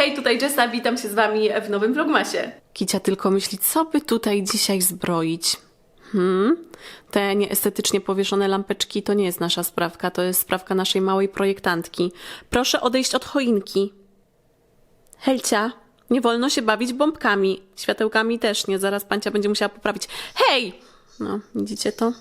Hej, tutaj Jessa, witam się z Wami w nowym vlogmasie. Kicia tylko myśli, co by tutaj dzisiaj zbroić. Hmm? Te nieestetycznie powieszone lampeczki to nie jest nasza sprawka, to jest sprawka naszej małej projektantki. Proszę odejść od choinki. Helcia, nie wolno się bawić bombkami. Światełkami też nie, zaraz pancia będzie musiała poprawić. Hej! No, widzicie to?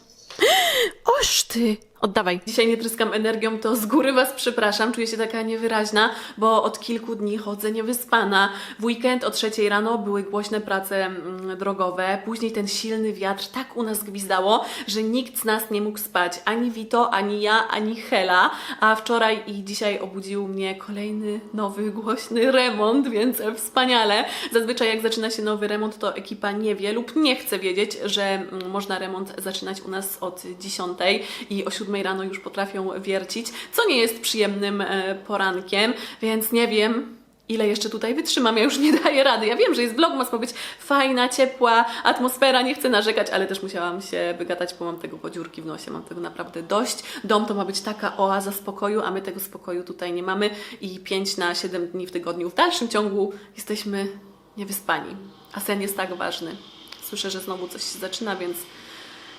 Oż ty! Oddawaj. Dzisiaj nie tryskam energią, to z góry Was przepraszam. Czuję się taka niewyraźna, bo od kilku dni chodzę niewyspana. W weekend o trzeciej rano były głośne prace mm, drogowe. Później ten silny wiatr tak u nas gwizdało, że nikt z nas nie mógł spać. Ani Vito, ani ja, ani Hela. A wczoraj i dzisiaj obudził mnie kolejny nowy, głośny remont, więc wspaniale. Zazwyczaj jak zaczyna się nowy remont, to ekipa nie wie lub nie chce wiedzieć, że mm, można remont zaczynać u nas od 10 i o 7 rano już potrafią wiercić, co nie jest przyjemnym e, porankiem, więc nie wiem, ile jeszcze tutaj wytrzymam, ja już nie daję rady. Ja wiem, że jest vlogmas, ma być fajna, ciepła atmosfera, nie chcę narzekać, ale też musiałam się wygadać, bo mam tego podziurki w nosie, mam tego naprawdę dość. Dom to ma być taka oaza spokoju, a my tego spokoju tutaj nie mamy i 5 na 7 dni w tygodniu w dalszym ciągu jesteśmy niewyspani, a sen jest tak ważny. Słyszę, że znowu coś się zaczyna, więc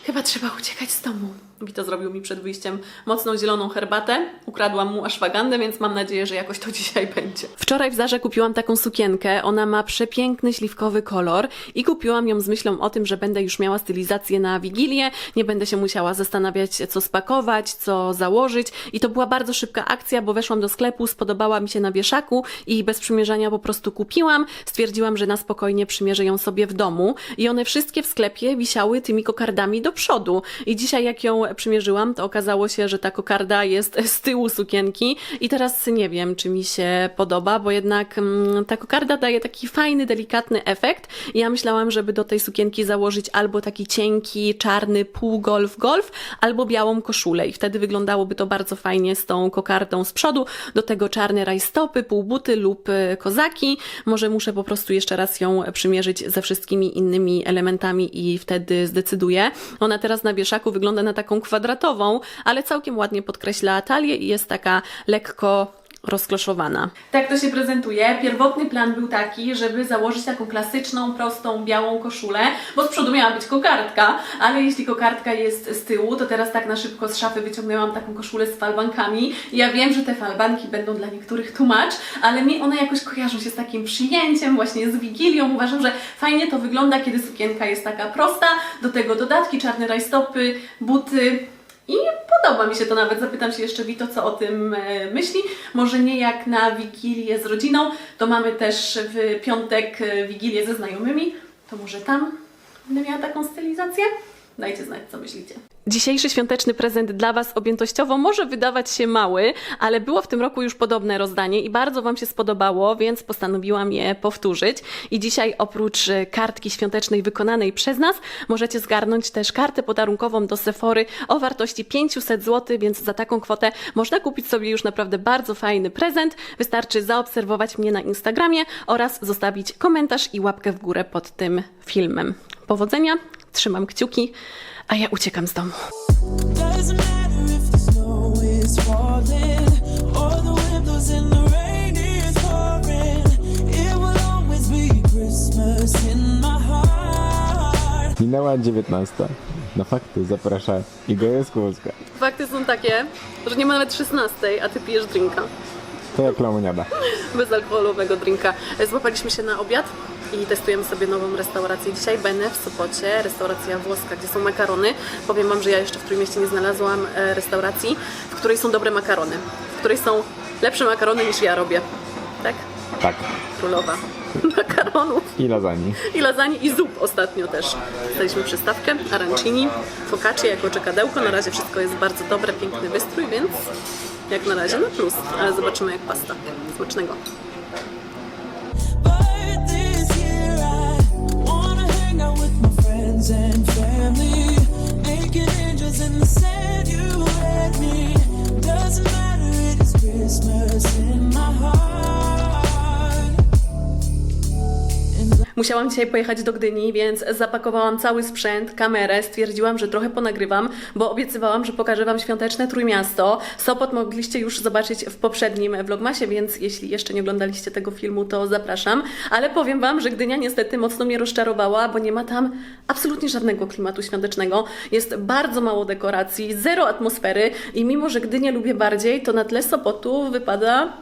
Chyba trzeba uciekać z domu. Wito zrobił mi przed wyjściem mocną zieloną herbatę. Ukradłam mu ashwagandę, więc mam nadzieję, że jakoś to dzisiaj będzie. Wczoraj w Zarze kupiłam taką sukienkę. Ona ma przepiękny, śliwkowy kolor i kupiłam ją z myślą o tym, że będę już miała stylizację na Wigilię. Nie będę się musiała zastanawiać, co spakować, co założyć. I to była bardzo szybka akcja, bo weszłam do sklepu, spodobała mi się na wieszaku i bez przymierzania po prostu kupiłam. Stwierdziłam, że na spokojnie przymierzę ją sobie w domu. I one wszystkie w sklepie wisiały tymi kokardami do przodu. I dzisiaj jak ją przymierzyłam, to okazało się, że ta kokarda jest z tyłu sukienki i teraz nie wiem, czy mi się podoba, bo jednak mm, ta kokarda daje taki fajny, delikatny efekt. Ja myślałam, żeby do tej sukienki założyć albo taki cienki, czarny półgolf golf, albo białą koszulę i wtedy wyglądałoby to bardzo fajnie z tą kokardą z przodu. Do tego czarne rajstopy, półbuty lub y, kozaki. Może muszę po prostu jeszcze raz ją przymierzyć ze wszystkimi innymi elementami i wtedy zdecyduję. Ona teraz na wieszaku wygląda na taką kwadratową, ale całkiem ładnie podkreśla talię i jest taka lekko rozkloszowana. Tak to się prezentuje. Pierwotny plan był taki, żeby założyć taką klasyczną, prostą, białą koszulę, bo z przodu miała być kokardka, ale jeśli kokardka jest z tyłu, to teraz tak na szybko z szafy wyciągnęłam taką koszulę z falbankami. Ja wiem, że te falbanki będą dla niektórych tłumacz, ale mi one jakoś kojarzą się z takim przyjęciem, właśnie z Wigilią. Uważam, że fajnie to wygląda, kiedy sukienka jest taka prosta, do tego dodatki, czarne rajstopy, buty, i podoba mi się to nawet. Zapytam się jeszcze Wito, co o tym e, myśli. Może nie jak na Wigilię z rodziną, to mamy też w piątek e, Wigilię ze znajomymi. To może tam będę miała taką stylizację? Dajcie znać, co myślicie. Dzisiejszy świąteczny prezent dla Was objętościowo może wydawać się mały, ale było w tym roku już podobne rozdanie i bardzo Wam się spodobało, więc postanowiłam je powtórzyć. I dzisiaj oprócz e, kartki świątecznej wykonanej przez nas, możecie zgarnąć też kartę podarunkową do Sephory o wartości 500 zł, więc za taką kwotę można kupić sobie już naprawdę bardzo fajny prezent. Wystarczy zaobserwować mnie na Instagramie oraz zostawić komentarz i łapkę w górę pod tym filmem. Powodzenia, trzymam kciuki, a ja uciekam z domu. Minęła 19. Na fakty zaprasza Iga Jaskółska. Fakty są takie, że nie ma nawet 16, a ty pijesz drinka. To jak lemoniada. bezalkoholowego drinka. Złapaliśmy się na obiad i testujemy sobie nową restaurację dzisiaj. Bene w Sopocie, restauracja włoska, gdzie są makarony. Powiem Wam, że ja jeszcze w Trójmieście nie znalazłam e, restauracji, w której są dobre makarony. W której są lepsze makarony niż ja robię. Tak? Tak. Królowa makaronów I lasagne. i lasagne i zup ostatnio też. Dostaliśmy przystawkę, arancini, focaccia jako czekadełko. Na razie wszystko jest bardzo dobre, piękny wystrój, więc jak na razie na plus. Ale zobaczymy jak pasta. Smacznego. Friends and family. Making angels in the sand, you and me. Doesn't matter, it is Christmas in my heart. Musiałam dzisiaj pojechać do Gdyni, więc zapakowałam cały sprzęt, kamerę, stwierdziłam, że trochę ponagrywam, bo obiecywałam, że pokażę Wam świąteczne Trójmiasto. Sopot mogliście już zobaczyć w poprzednim vlogmasie, więc jeśli jeszcze nie oglądaliście tego filmu, to zapraszam. Ale powiem Wam, że Gdynia niestety mocno mnie rozczarowała, bo nie ma tam absolutnie żadnego klimatu świątecznego. Jest bardzo mało dekoracji, zero atmosfery i mimo, że Gdynię lubię bardziej, to na tle Sopotu wypada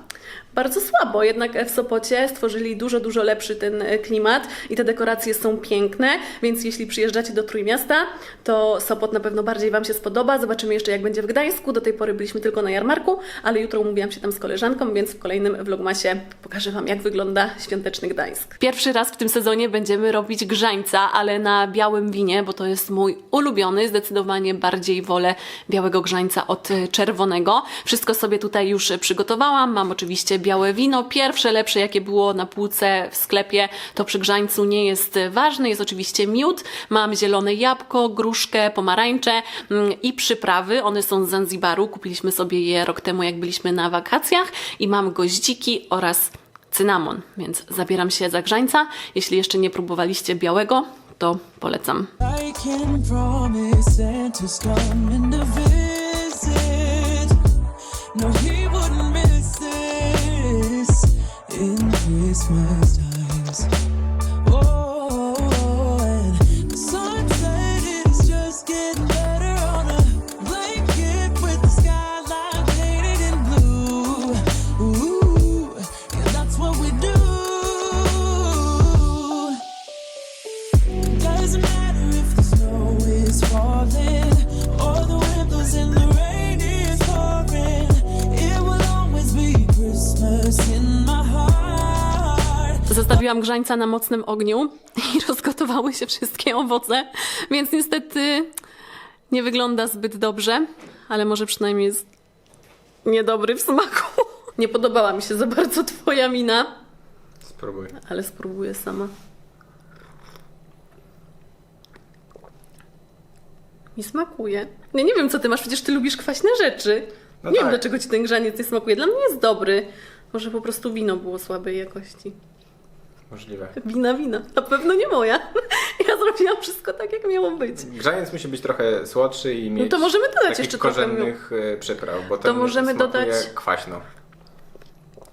bardzo słabo. Jednak w Sopocie stworzyli dużo, dużo lepszy ten e, klimat i te dekoracje są piękne, więc jeśli przyjeżdżacie do Trójmiasta, to Sopot na pewno bardziej Wam się spodoba. Zobaczymy jeszcze jak będzie w Gdańsku. Do tej pory byliśmy tylko na jarmarku, ale jutro umówiłam się tam z koleżanką, więc w kolejnym vlogmasie pokażę Wam jak wygląda świąteczny Gdańsk. Pierwszy raz w tym sezonie będziemy robić grzańca, ale na białym winie, bo to jest mój ulubiony. Zdecydowanie bardziej wolę białego grzańca od e, czerwonego. Wszystko sobie tutaj już przygotowałam. Mam oczywiście białe wino. Pierwsze, lepsze, jakie było na półce w sklepie, to przy grzańcu nie jest ważne. Jest oczywiście miód. Mam zielone jabłko, gruszkę, pomarańcze mm, i przyprawy. One są z Zanzibaru. Kupiliśmy sobie je rok temu, jak byliśmy na wakacjach. I mam goździki oraz cynamon, więc zabieram się za grzańca. Jeśli jeszcze nie próbowaliście białego, to polecam. No, he Christmas Zostawiłam grzańca na mocnym ogniu i rozgotowały się wszystkie owoce, więc niestety nie wygląda zbyt dobrze, ale może przynajmniej jest niedobry w smaku. Nie podobała mi się za bardzo twoja mina, Spróbuj. ale spróbuję sama. Mi smakuje. Ja nie wiem, co ty masz, przecież ty lubisz kwaśne rzeczy. No nie wiem, tak. dlaczego ci ten grzaniec nie smakuje. Dla mnie jest dobry. Może po prostu wino było słabej jakości. Możliwe. Wina, wina. Na pewno nie moja. Ja zrobiłam wszystko tak, jak miało być. Grzaniec musi być trochę słodszy i mieć No to możemy dodać jeszcze trochę korzennych e, przypraw, bo ten możemy dodać- kwaśno.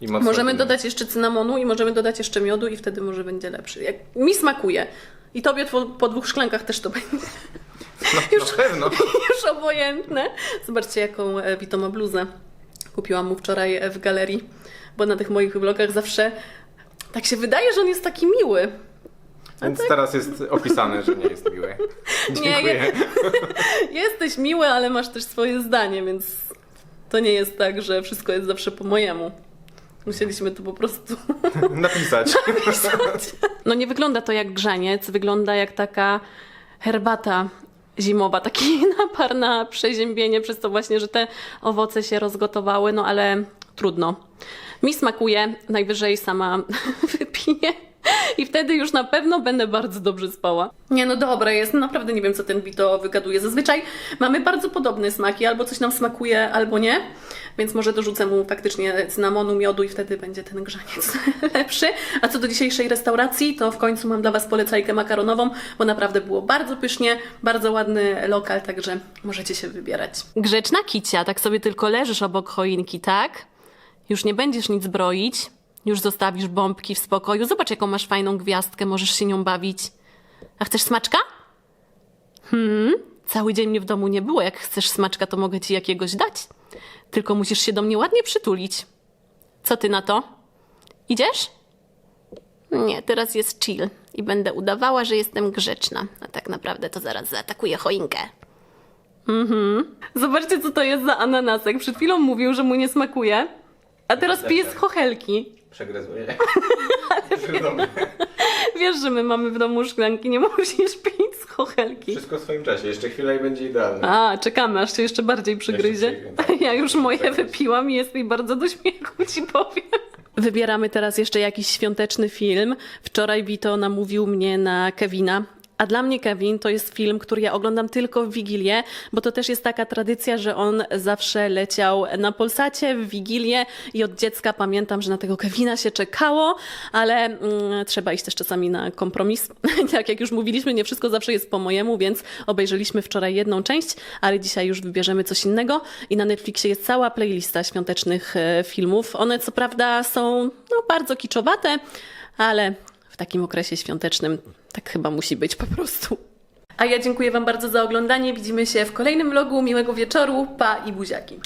I mocno Możemy dodać jeszcze cynamonu i możemy dodać jeszcze miodu i wtedy może będzie lepszy. Jak mi smakuje. I tobie po, dwóch szklankach też to będzie No, już... Na pewno. już obojętne. Zobaczcie, jaką e, Vito ma bluzę. Kupiłam mu wczoraj e, w galerii, bo na tych moich vlogach zawsze tak się wydaje, że on jest taki miły. Więc teraz jest opisane, że nie jest miły. Nie, Dziękuję. Jesteś miły, ale masz też swoje zdanie, więc to nie jest tak, że wszystko jest zawsze po mojemu. Musieliśmy tu po prostu Napisać. No nie wygląda to jak grzaniec, wygląda jak taka herbata zimowa, taki napar na przeziębienie, przez to właśnie, że te owoce się rozgotowały, no ale trudno. Mi smakuje, najwyżej sama wypiję i wtedy już na pewno będę bardzo dobrze spała. Nie no dobra jest, naprawdę nie wiem co ten Vito wygaduje. Zazwyczaj mamy bardzo podobne smaki, albo coś nam smakuje, albo nie, więc może dorzucę mu faktycznie cynamonu, miodu i wtedy będzie ten grzaniec lepszy. A co do dzisiejszej restauracji, to w końcu mam dla Was polecajkę makaronową, bo naprawdę było bardzo pysznie, bardzo ładny lokal, także możecie się wybierać. Grzeczna kicia, tak sobie tylko leżysz obok choinki, tak? Już nie będziesz nic broić, już zostawisz bombki w spokoju. Zobacz, jaką masz fajną gwiazdkę, możesz się nią bawić. A chcesz smaczka? Hmm, cały dzień mnie w domu nie było. Jak chcesz smaczka, to mogę ci jakiegoś dać. Tylko musisz się do mnie ładnie przytulić. Co ty na to? Idziesz? Nie, teraz jest chill i będę udawała, że jestem grzeczna. A tak naprawdę to zaraz zaatakuję choinkę. Mhm. Zobaczcie, co to jest za ananasek. Przed chwilą mówił, że mu nie smakuje, a teraz pije z chochelki. Przegryzuje. Wiesz, że my mamy w domu szklanki, nie musisz pić z chochelki. Wszystko w swoim czasie. Jeszcze chwila i będzie idealne. A, czekamy, aż się jeszcze bardziej przygryzie. przygryzie, tak. Ja już moje wypiłam i jest mi bardzo do śmiechu, ci powiem. Wybieramy teraz jeszcze jakiś świąteczny film. Wczoraj Vito namówił mnie na Kevina A dla mnie Kevin to jest film, który ja oglądam tylko w Wigilię, bo to też jest taka tradycja, że on zawsze leciał na Polsacie w Wigilię i od dziecka pamiętam, że na tego Kevina się czekało, ale mm, trzeba iść też czasami na kompromis. tak jak już mówiliśmy, nie wszystko zawsze jest po mojemu, więc obejrzeliśmy wczoraj jedną część, ale dzisiaj już wybierzemy coś innego i na Netflixie jest cała playlista świątecznych e, filmów. One co prawda są no, bardzo kiczowate, ale w takim okresie świątecznym tak chyba musi być po prostu. A ja dziękuję Wam bardzo za oglądanie. Widzimy się w kolejnym vlogu. Miłego wieczoru. Pa i buziaki.